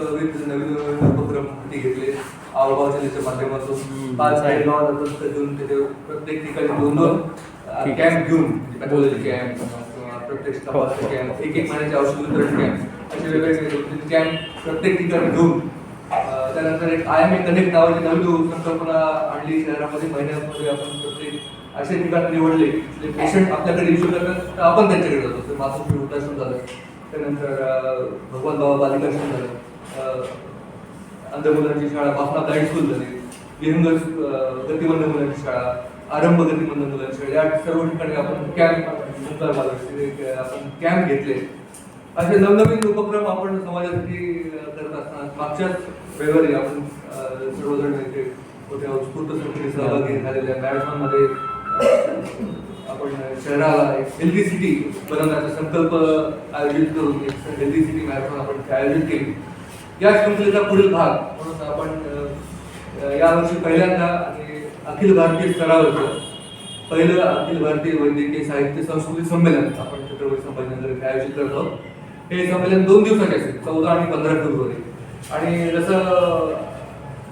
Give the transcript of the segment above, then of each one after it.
विविध नवीन नवीन उपक्रम हाती घेतले. आवडगाव जिल्ह्याच्या माध्यमातून. पाच गावात घेऊन तिथे प्रत्येक ठिकाणी दोन दोन. कॅम्प घेऊन म्हणजे पॅथॉलॉजी कॅम्प किंवा प्रत्येक तपासणी कॅम्प एक एक महिन्याचे औषध वितरण कॅम्प असे वेगवेगळे कॅम्प प्रत्येक ठिकाणी घेऊन त्यानंतर एक आय एम ए कनेक्ट नावाची नवीन संकल्पना आणली. शहरामध्ये महिन्यामध्ये आपण प्रत्येक असे ठिकाण निवडले. जे पेशंट आपल्याकडे येऊ शकतात तर आपण त्यांच्याकडे जातो. तर वृद्धाश्रम झालं त्यानंतर भगवान बाबा बालिकाश्रम झालं अंध मुलांची शाळा बापना गाईड स्कूल झाली. अं, गतिमंद मुलांची शाळा आरंभ गतिमंद मुलांची शाळा. या सर्व ठिकाणी आपण कॅम्प आपण कॅम्प घेतले. असे नवनवीन उपक्रम आपण समाजासाठी करत असताना मागच्याच रविवारी आपण सर्वजण इथे मोठ्या उत्स्फूर्त संख्येने सहभागी झालेल्या मॅरेथॉनमध्ये आपण शहराला एक हेल्दी सिटी बनवण्याचा संकल्प आयोजित करून एक हेल्दी सिटी मॅरेथॉन आपण आयोजित केली. या शृंखलेचा पुढील भाग. म्हणून आपण यावर्षी पहिल्यांदा आणि अखिल भारतीय स्तरावरचं पहिलं अखिल भारतीय वैद्यकीय साहित्य संस्कृती संमेलन आपण छत्रपती संभाजीनगर आयोजित करत आहोत. हे संमेलन दोन दिवसाचे असेल चौदा आणि पंधरा फेब्रुवारी. आणि जसं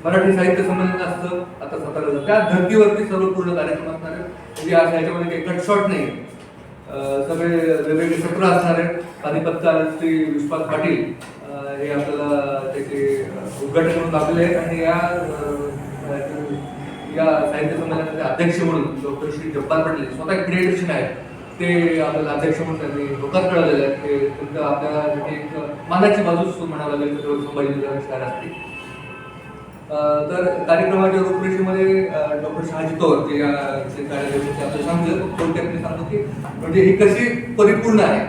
मराठी साहित्य संमेलन असतं आता सातारा त्या धर्तीवरती सर्व पूर्ण कार्यक्रम असणार आहेत. म्हणजे आज ह्याच्यामध्ये काही कट नाही. सगळे वेगवेगळे सत्र असणार आहेत. पानिपतकार श्री विश्वास पाटील हे आपल्याला त्याचे उद्घाटन म्हणून दाखवले आहेत आणि या या साहित्य संमेलनाचे अध्यक्ष म्हणून डॉक्टर श्री जब्बार पटेल स्वतः क्रिएटिव्ह आहेत. ते आपल्याला अध्यक्ष म्हणून त्यांनी लोकात कळवलेले आहेत ते तुमचं आपल्याला एक मानाची बाजूच म्हणावं लागेल तर संभाजीनगर शहर असते. तर कार्यक्रमाच्या रूपरेषेमध्ये डॉक्टर शहाजी कौर जे या जे कार्यालयाचे आपलं सांगितलं थोडक्यात मी सांगतो की म्हणजे ही कशी परिपूर्ण आहे.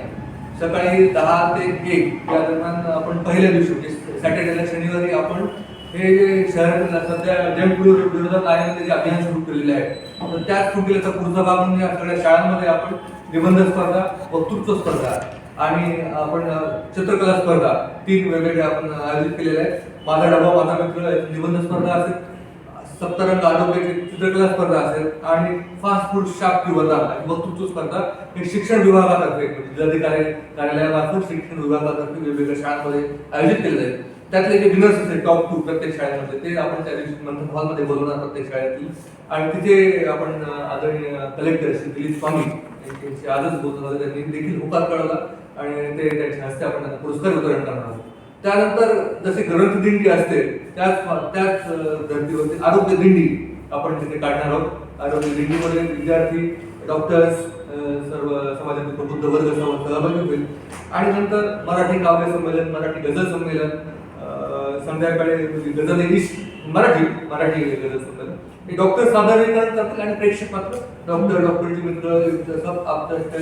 सकाळी दहा ते एक या दरम्यान आपण पहिल्या दिवशी म्हणजे सॅटर्डेला शनिवारी आपण हे जे शहरातील सध्या जंक विरोधात आहे जे अभियान सुरू केलेले आहे तर त्याच शृंखलेचा पुढचा भाग म्हणजे सगळ्या शाळांमध्ये आपण निबंध स्पर्धा वक्तृत्व स्पर्धा आणि आपण चित्रकला स्पर्धा तीन वेगवेगळ्या आपण आयोजित केलेल्या आहेत. माझा डबा माझा मित्र निबंध स्पर्धा असेल सप्तरंग आरोग्याची चित्रकला स्पर्धा असेल आणि फास्ट फूड शाप किंवा आणि वक्तृत्व स्पर्धा हे शिक्षण विभागातर्फे जिल्हाधिकारी कार्यालयामार्फत शिक्षण विभागातर्फे वेगवेगळ्या शाळांमध्ये आयोजित केले जाईल. त्यातले जे विनर्स असतील टॉप टू प्रत्येक शाळेमध्ये ते आपण त्या दिवशी मंथन हॉलमध्ये बोलवणार प्रत्येक शाळेतील. आणि तिथे आपण आदरणीय कलेक्टर श्री दिलीप स्वामी यांच्याशी आजच बोलत होते त्यांनी देखील होकार कळवला आणि ते त्यांच्या हस्ते आपण त्यांना पुरस्कार वितरण करणार आहोत. त्यानंतर जसे ग्रंथ दिंडी असते त्याच त्याच धर्तीवरती आरोग्य दिंडी आपण तिथे काढणार आहोत. आरोग्य दिंडीमध्ये विद्यार्थी डॉक्टर्स सर्व समाजातील प्रबुद्ध वर्ग सर्व सहभागी होईल. आणि नंतर मराठी काव्य संमेलन मराठी गझल संमेलन संध्याकाळी गझल इंग्लिश मराठी मराठी गझल संमेलन. हे डॉक्टर सादरीकरण करतील आणि प्रेक्षक मात्र डॉक्टर डॉक्टरचे मित्र सब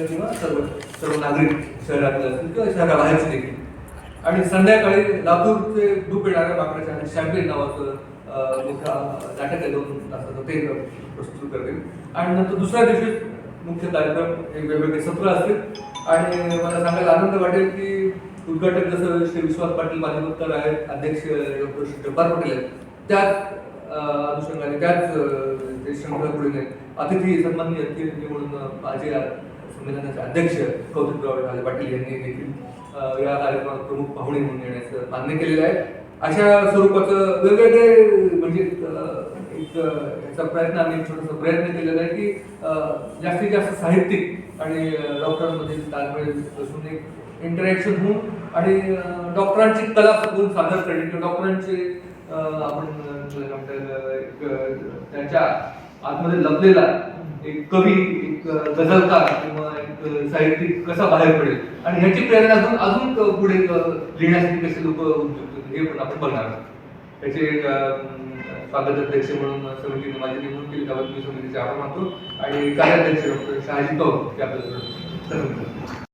किंवा सर्व सर्व नागरिक शहरातले असतील किंवा शहराबाहेरचे देखील. आणि संध्याकाळी लातूरचे ग्रुप येणाऱ्या माकडाच्या आणि शॅम्पेन नावाचं नाटक आहे दोन तासाचं ते प्रस्तुत करतील. आणि नंतर दुसऱ्या दिवशी मुख्य कार्यक्रम एक वेगवेगळे सत्र असतील. आणि मला सांगायला आनंद वाटेल की उद्घाटक जसं श्री विश्वास पाटील पानिपतकर आहेत अध्यक्ष डॉक्टर श्री जब्बार पटेल आहेत त्याच अनुषंगाने त्याच ते शंकर पुढे अतिथी सन्माननीय अतिथी म्हणून माझे संमेलनाचे अध्यक्ष कौतुकराव ढाले पाटील यांनी देखील या कार्यक्रमात प्रमुख पाहुणे म्हणून येण्याचं मान्य केलेलं आहे. अशा स्वरूपाचं वेगवेगळे म्हणजे एक याचा प्रयत्न आम्ही छोटासा प्रयत्न केलेला आहे की जास्तीत जास्त साहित्यिक आणि अ, डॉक्टरांमध्ये ताळमेळ बसून एक इंटरॅक्शन होऊन आणि डॉक्टरांची कला सगळून सादर करणे किंवा डॉक्टरांचे आपण एक त्यांच्या आतमध्ये लपलेला एक कवी एक गझलकार किंवा एक साहित्यिक कसा बाहेर पडेल? आणि ह्याची प्रेरणा अजून अजून पुढे लिहिण्यासाठी कसे लोक उद्युक्त हे पण आपण बघणार आहोत. त्याचे स्वागत अध्यक्ष म्हणून समितीने माझी नेमणूक केली त्याबद्दल मी समितीचे आभार मानतो. आणि कार्याध्यक्ष डॉक्टर शहाजी कौर ते आपल्याला